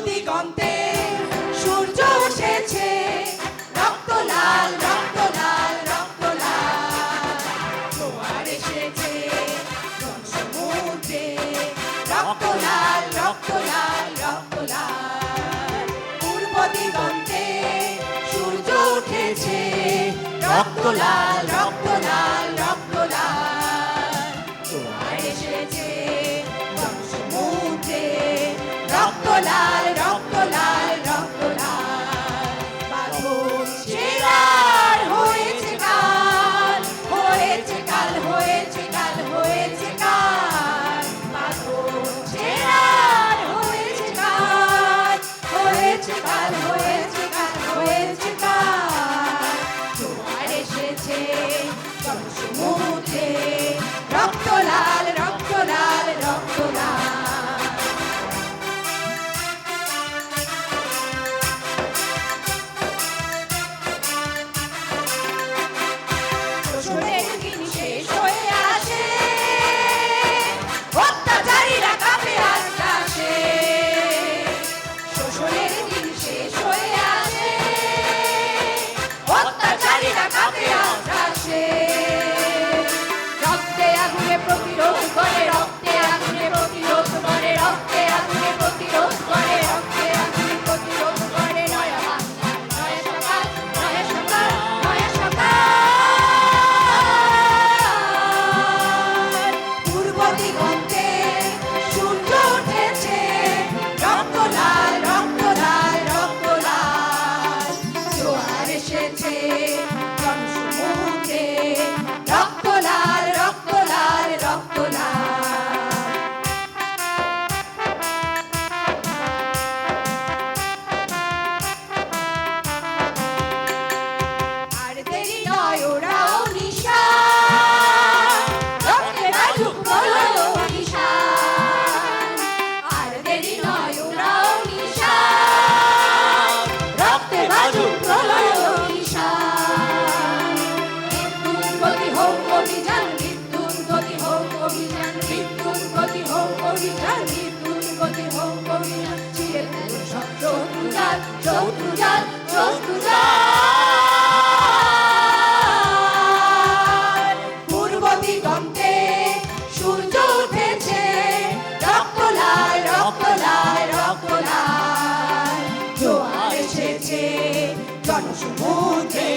দিগন্তে সূর্য উঠেছে। রক্ত লাল রক্ত লাল রক্ত লাল। এসেছে সমুদ্রে। রক্ত লাল রক্ত লাল রক্ত লাল। পূর্ব দিগন্তে সূর্য উঠেছে। রক্ত লাল, রক্ত take. Monte.